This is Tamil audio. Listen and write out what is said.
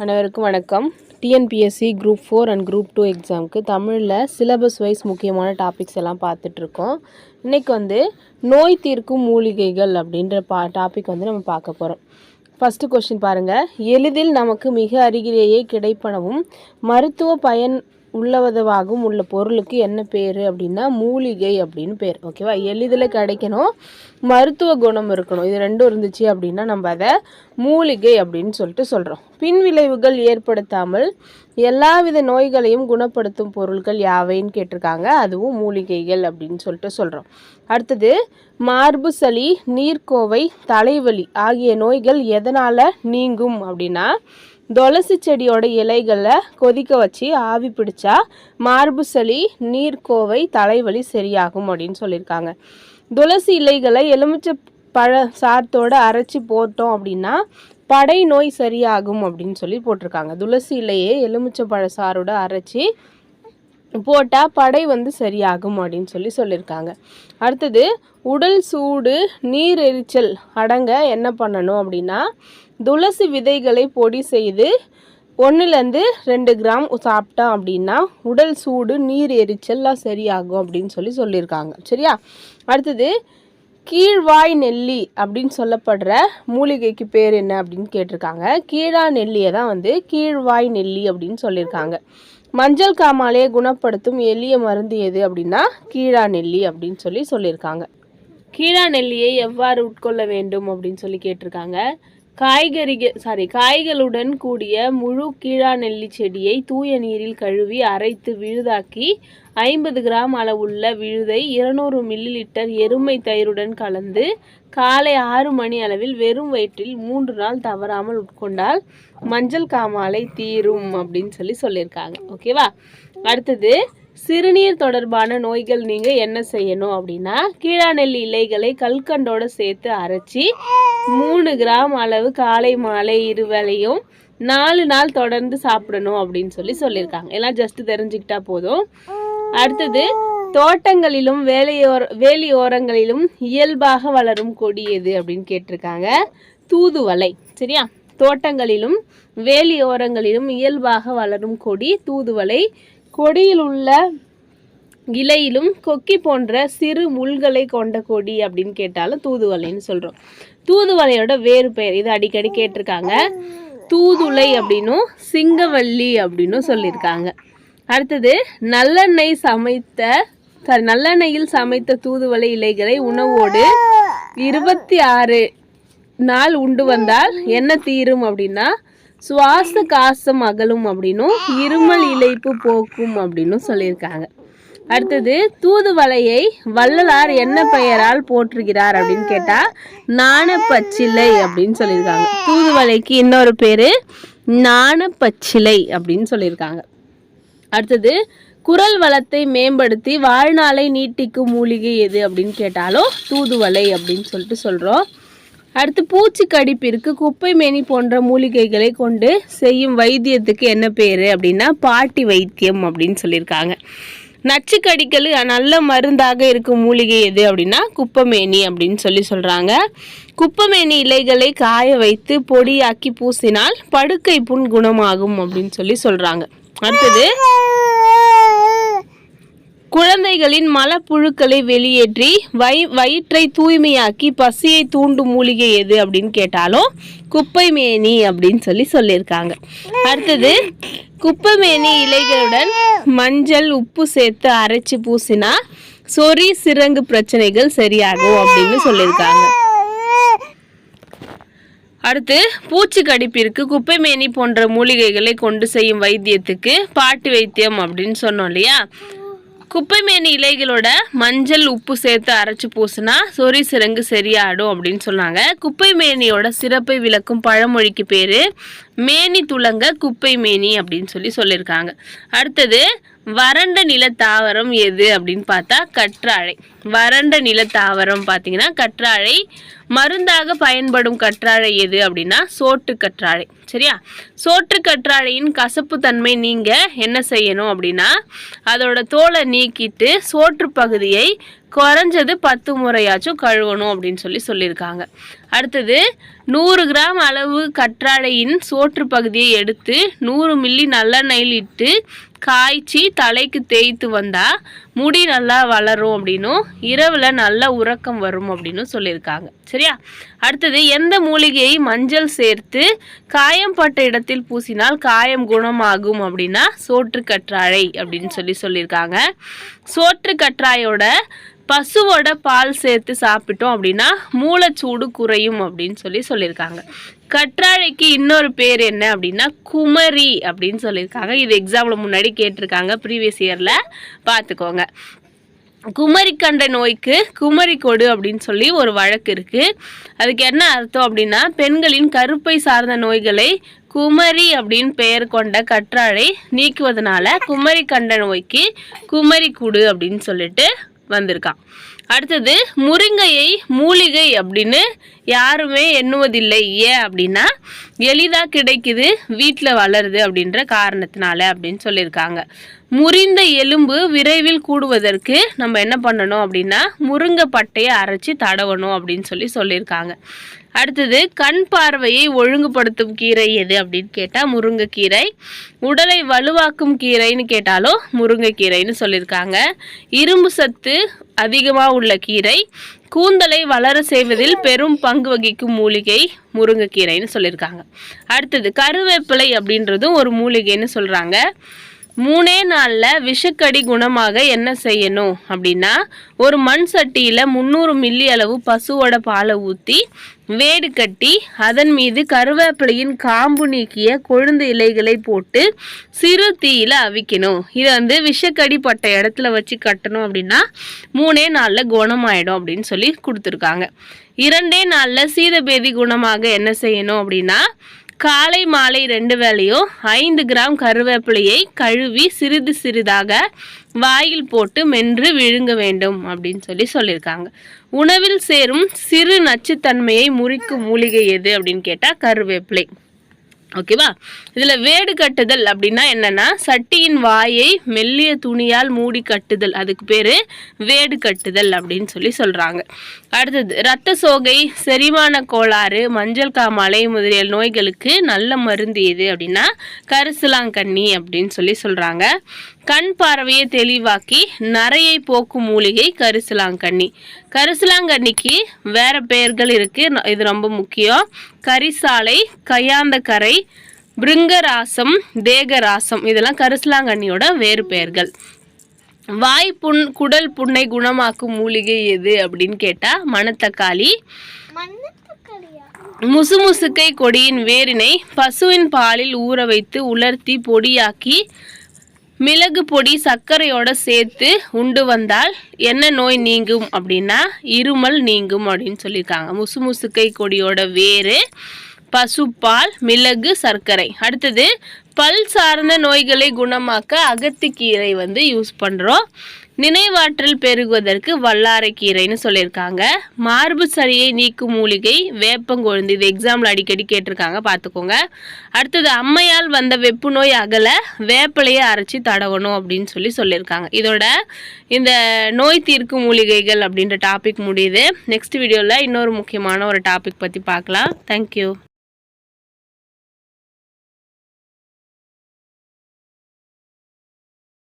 அனைவருக்கும் வணக்கம். TNPSC group four and group two எக்ஸாமுக்கு தமிழில் சிலபஸ் வைஸ் முக்கியமான டாபிக்ஸ் எல்லாம் பார்த்துட்ருக்கோம் இன்றைக்கி வந்து நோய் தீர்க்கும் மூலிகைகள் அப்படின்ற பா டாபிக் வந்து நம்ம பார்க்க போகிறோம் ஃபஸ்ட்டு கொஸ்டின் பாருங்கள் எளிதில் நமக்கு மிக அருகிலேயே கிடைப்பனவும் மருத்துவ பயன் உள்ளவதவாகவும் உள்ள பொருளுக்கு என்ன பேர் அப்படின்னா மூலிகை அப்படின்னு பேர். ஓகேவா எளிதில் கிடைக்கணும். மருத்துவ குணம் இருக்கணும். இது ரெண்டும் இருந்துச்சு அப்படின்னா நம்ம அதை மூலிகை அப்படின்னு சொல்லிட்டு சொல்கிறோம் பின் விளைவுகள் ஏற்படுத்தாமல் எல்லாவித நோய்களையும் குணப்படுத்தும் பொருட்கள் யாவைன்னு கேட்டிருக்காங்க. அதுவும் மூலிகைகள் அப்படின்னு சொல்லிட்டு சொல்கிறோம் அடுத்தது மார்பு சளி நீர்க்கோவை தலைவலி ஆகிய நோய்கள் எதனால் நீங்கும் அப்படின்னா துளசி செடியோட இலைகளை கொதிக்க வச்சு ஆவி பிடிச்சா மார்பு சளி நீர்க்கோவை தலைவலி சரியாகும் அப்படின்னு சொல்லியிருக்காங்க. துளசி இலைகளை எலுமிச்சை பழ சாத்தோடு அரைச்சி போட்டோம் அப்படின்னா படை நோய் சரியாகும் அப்படின்னு சொல்லி போட்டிருக்காங்க. துளசி இலையே எலுமிச்சை பழ சாரோட அரைச்சி போட்டால் படை வந்து சரியாகும் அப்படின்னு சொல்லி சொல்லியிருக்காங்க. அடுத்தது உடல் சூடு நீர் எரிச்சல் அடங்க என்ன பண்ணணும் அப்படின்னா துளசி விதைகளை பொடி செய்து ஒன்றுலேருந்து ரெண்டு கிராம் சாப்பிட்டோம் அப்படின்னா உடல் சூடு நீர் எரிச்சல்லாம் சரியாகும் அப்படின்னு சொல்லி சொல்லியிருக்காங்க. சரியா? அடுத்தது கீழ்வாய் நெல்லி அப்படின்னு சொல்லப்படுற மூலிகைக்கு பேர் என்ன அப்படின்னு கேட்டிருக்காங்க. கீழா நெல்லியை தான் வந்து கீழ்வாய் நெல்லி அப்படின்னு சொல்லியிருக்காங்க. மஞ்சள் காமாலையை குணப்படுத்தும் எளிய மருந்து எது அப்படின்னா கீழா நெல்லி அப்படின்னு சொல்லி சொல்லியிருக்காங்க. கீழா நெல்லியை எவ்வாறு உட்கொள்ள வேண்டும் அப்படின்னு சொல்லி கேட்டிருக்காங்க. காய்கறிகள் சாரி காய்களுடன் கூடிய முழு கீழா நெல்லி செடியை தூய நீரில் கழுவி அரைத்து விழுதாக்கி ஐம்பது கிராம் அளவுள்ள விழுதை இருநூறு மில்லி லிட்டர் எருமை தயிருடன் கலந்து காலை ஆறு மணி அளவில் வெறும் வயிற்றில் மூன்று நாள் தவறாமல் உட்கொண்டால் மஞ்சள் காமாலை தீரும் அப்படின்னு சொல்லி சொல்லியிருக்காங்க. ஓகேவா அடுத்தது சிறுநீர் தொடர்பான நோய்கள் நீங்கள் என்ன செய்யணும் அப்படின்னா கீழாநெல்லி இலைகளை கல்கண்டோட சேர்த்து அரைச்சி மூணு கிராம் அளவு காலை மாலை இருவேளையும் நாலு நாள் தொடர்ந்து சாப்பிடணும் அப்படின்னு சொல்லி சொல்லியிருக்காங்க. எல்லாம் ஜஸ்ட் தெரிஞ்சுக்கிட்டா போதும். அடுத்தது தோட்டங்களிலும் வேலையோர வேலியோரங்களிலும் இயல்பாக வளரும் கொடி எது அப்படின்னு கேட்டிருக்காங்க. தூதுவளை சரியா? தோட்டங்களிலும் வேலியோரங்களிலும் இயல்பாக வளரும் கொடி தூதுவளை. கொடியில் உள்ள இலையிலும் கொக்கி போன்ற சிறு முள்களை கொண்ட கொடி அப்படின்னு கேட்டாலும் தூதுவளைன்னு சொல்கிறோம் தூதுவளையோட வேறு பெயர். இது அடிக்கடி கேட்டிருக்காங்க. தூதுளை அப்படின்னும் சிங்கவல்லி அப்படின்னும் சொல்லியிருக்காங்க. அடுத்தது நல்லெண்ணெய் சமைத்த சாரி நல்லெண்ணெயில் சமைத்த தூதுவளை இலைகளை உணவோடு இருபத்தி ஆறு நாள் உண்டு வந்தால் என்ன தீரும் அப்படின்னா சுவாச காசம் அகலும் அப்படின்னும் இருமல் இழைப்பு போக்கும் அப்படின்னும் சொல்லியிருக்காங்க. அடுத்தது தூதுவலையை வள்ளலார் என்ன பெயரால் போற்றுகிறார் அப்படின்னு கேட்டால் நாணப்பச்சிலை அப்படின்னு சொல்லியிருக்காங்க. தூதுவளைக்கு இன்னொரு பேர் நாணப்பச்சிலை அப்படின்னு சொல்லியிருக்காங்க. அடுத்தது குரல் வளத்தை மேம்படுத்தி வாழ்நாளை நீட்டிக்கும் மூலிகை எது அப்படின்னு கேட்டாலும் தூதுவலை அப்படின்னு சொல்லிட்டு சொல்கிறோம் அடுத்து பூச்சி கடிப்பிற்கு குப்பை மேனி போன்ற மூலிகைகளை கொண்டு செய்யும் வைத்தியத்துக்கு என்ன பேர் அப்படின்னா பாட்டி வைத்தியம் அப்படின்னு சொல்லியிருக்காங்க. நச்சு கடிக்கல் நல்ல மருந்தாக இருக்கும் மூலிகை எது அப்படின்னா குப்பமேனி அப்படின்னு சொல்லி சொல்கிறாங்க குப்பமேனி இலைகளை காய வைத்து பொடியாக்கி பூசினால் படுக்கை புண் குணமாகும் அப்படின்னு சொல்லி சொல்கிறாங்க அடுத்தது குழந்தைகளின் மலப்புழுக்களை வெளியேற்றி வை வயிற்றை தூய்மையாக்கி பசியை தூண்டும் மூலிகை எது அப்படின்னு கேட்டாலும் குப்பை மேனி அப்படின்னு சொல்லி சொல்லியிருக்காங்க. அடுத்தது குப்பைமேனி இலைகளுடன் மஞ்சள் உப்பு சேர்த்து அரைச்சி பூசினா சொறி சிறங்கு பிரச்சனைகள் சரியாகும் அப்படின்னு சொல்லியிருக்காங்க. அடுத்து பூச்சி கடிப்பிற்கு குப்பைமேனி போன்ற மூலிகைகளை கொண்டு செய்யும் வைத்தியத்துக்கு பாட்டு வைத்தியம் அப்படின்னு சொன்னோம் இல்லையா? குப்பைமேனி இலைகளோட மஞ்சள் உப்பு சேர்த்து அரைச்சி பூசினா சொறி சிறங்கு சரியாடும் அப்படின்னு சொன்னாங்க. குப்பைமேனியோட சிறப்பை விளக்கும் பழமொழிக்கு பேர் மேனி துளங்க குப்பை மேனி அப்படின்னு சொல்லி சொல்லியிருக்காங்க. அடுத்தது வறண்ட நில தாவரம் எது அப்படின்னு பார்த்தா கற்றாழை. வறண்ட நில தாவரம் பார்த்தீங்கன்னா கற்றாழை மருந்தாக பயன்படும் கற்றாழை எது அப்படின்னா சோட்டு கற்றாழை. சரியா? சோற்று கற்றாழையின் கசப்பு தன்மை நீங்க என்ன செய்யணும் அப்படின்னா அதோட தோலை நீக்கிட்டு சோற்று பகுதியை குறைஞ்சது பத்து முறையாச்சும் கழுவணும் அப்படின்னு சொல்லி சொல்லியிருக்காங்க. அடுத்தது நூறு கிராம் அளவு கற்றாழையின் சோற்று பகுதியை எடுத்து நூறு மில்லி நல்லெண்ணெயில் இட்டு காய்ச்சி தலைக்கு தேய்த்து வந்தால் முடி நல்லா வளரும் அப்படின்னும் இரவில் நல்ல உறக்கம் வரும் அப்படின்னு சொல்லியிருக்காங்க. சரியா? அடுத்தது எந்த மூலிகையை மஞ்சள் சேர்த்து காயம் பட்ட இடத்தில் பூசினால் காயம் குணமாகும் அப்படின்னா சோற்று கற்றாழை அப்படின்னு சொல்லி சொல்லியிருக்காங்க. சோற்று கற்றாயோட பசுவோட பால் சேர்த்து சாப்பிட்டோம் அப்படின்னா மூளைச்சூடு குறையும் அப்படின்னு சொல்லி சொல்லியிருக்காங்க. கற்றாழைக்கு இன்னொரு பேர் என்ன அப்படின்னா குமரி அப்படின்னு சொல்லியிருக்காங்க. இது எக்ஸாமில் முன்னாடி கேட்டிருக்காங்க. ப்ரீவியஸ் இயரில் பார்த்துக்கோங்க. குமரிக்கண்ட நோய்க்கு குமரி கொடு அப்படின்னு சொல்லி ஒரு வழக்கு இருக்குது அதுக்கு என்ன அர்த்தம் அப்படின்னா பெண்களின் கருப்பை சார்ந்த நோய்களை குமரி அப்படின்னு பெயர் கொண்ட கற்றாழை நீக்குவதனால குமரி கண்ட நோய்க்கு குமரி குடு அப்படின்னு சொல்லிட்டு வந்திருக்கான் அடுத்தது முருங்கையை மூலிகை அப்படின்னு யாருமே எண்ணுவதில்லை. ஏன் அப்படின்னா எளிதாக கிடைக்குது வீட்டில் வளருது அப்படின்ற காரணத்தினால அப்படின்னு சொல்லியிருக்காங்க. முறிந்த எலும்பு விரைவில் கூடுவதற்கு நம்ம என்ன பண்ணணும் அப்படின்னா முருங்கை பட்டையை அரைச்சி தடவணும் அப்படின்னு சொல்லி சொல்லியிருக்காங்க. அடுத்தது கண் பார்வையை ஒழுங்குபடுத்தும் கீரை எது அப்படின்னு கேட்டால் முருங்கைக்கீரை. உடலை வலுவாக்கும் கீரைன்னு கேட்டாலும் முருங்கைக்கீரைன்னு சொல்லியிருக்காங்க. இரும்பு சத்து அதிகமாக உள்ள கீரை. கூந்தலை வளர செய்வதில் பெரும் பங்கு வகிக்கும் மூலிகை முருங்கைக்கீரைன்னு சொல்லியிருக்காங்க. அடுத்தது கருவேப்பிலை அப்படின்றதும் ஒரு மூலிகைன்னு சொல்கிறாங்க மூணே நாளில் விஷக்கடி குணமாக என்ன செய்யணும் அப்படின்னா ஒரு மண் சட்டியில் முந்நூறு மில்லி அளவு பசுவோட பாலை ஊற்றி வேடு கட்டி அதன் மீது கருவேப்பிலையின் காம்பு நீக்கிய கொழுந்து இலைகளை போட்டு சிறு தீயில் அவிக்கணும். இதை வந்து விஷக்கடி பட்ட இடத்துல வச்சு கட்டணும் அப்படின்னா மூணே நாளில் குணமாயிடும் அப்படின்னு சொல்லி கொடுத்துருக்காங்க. இரண்டே நாளில் சீதபேதி குணமாக என்ன செய்யணும் அப்படின்னா காலை மாலை ரெண்டு வேளையும் ஐந்து கிராம் கருவேப்பிலையை கழுவி சிறிது சிறிதாக வாயில் போட்டு மென்று விழுங்க வேண்டும் அப்படின்னு சொல்லி சொல்லியிருக்காங்க. உணவில் சேரும் சிறு நச்சுத்தன்மையை முறிக்கும் மூலிகை எது அப்படின்னு கேட்டால் கருவேப்பிலை. ஓகேவா? இதில் வேடு கட்டுதல் அப்படின்னா என்னென்னா சட்டியின் வாயை மெல்லிய துணியால் மூடி கட்டுதல். அதுக்கு பேர் வேடு கட்டுதல் அப்படின்னு சொல்லி சொல்கிறாங்க அடுத்தது இரத்த சோகை செரிமான கோளாறு மஞ்சள் காமாலை முதலிய நோய்களுக்கு நல்ல மருந்து எது அப்படின்னா கரிசலாங்கண்ணி அப்படின்னு சொல்லி சொல்கிறாங்க கண் பார்வையை தெளிவாக்கி நரையை போக்கும் மூலிகை கரிசலாங்கண்ணி. கரிசலாங்கண்ணிக்கு வேறு பெயர்கள் இருக்குது இது ரொம்ப முக்கியம். கரிசாலை கையாந்தக்கரை பிருங்கராசம் தேகராசம் இதெல்லாம் கரிசலாங்கண்ணியோட வேறு பெயர்கள். வாய் புண் குடல் புண்ணை குணமாக்கும் மூலிகை எது அப்படின்னு கேட்டால் மணத்தக்காளி. முசுமுசுக்கை கொடியின் வேரினை பசுவின் பாலில் ஊற வைத்து உலர்த்தி பொடியாக்கி மிளகு பொடி சர்க்கரையோட சேர்த்து உண்டு வந்தால் என்ன நோய் நீங்கும் அப்படின்னா இருமல் நீங்கும் அப்படின்னு சொல்லியிருக்காங்க. முசு முசுக்கை கொடியோட வேறு பசுப்பால் மிளகு சர்க்கரை. அடுத்தது பல் சார்ந்த நோய்களை குணமாக்க அகத்திக்கீரை வந்து யூஸ் பண்ணுறோம் நினைவாற்றல் பெருகுவதற்கு வல்லாரைக்கீரைன்னு சொல்லியிருக்காங்க. மார்பு சளியை நீக்கும் மூலிகை வேப்பங்கொழுந்து இது எக்ஸாம்பிள் அடிக்கடி கேட்டிருக்காங்க பார்த்துக்கோங்க. அடுத்தது அம்மையால் வந்த வெப்பு நோய் அகல வேப்பிலையை அரைச்சி தடவணும் அப்படின்னு சொல்லி சொல்லியிருக்காங்க. இதோட இந்த நோய் தீர்க்கும் மூலிகைகள் அப்படின்ற டாபிக் முடியுது. நெக்ஸ்ட் வீடியோவில் இன்னொரு முக்கியமான ஒரு டாபிக் பற்றி பார்க்கலாம். தேங்க்யூ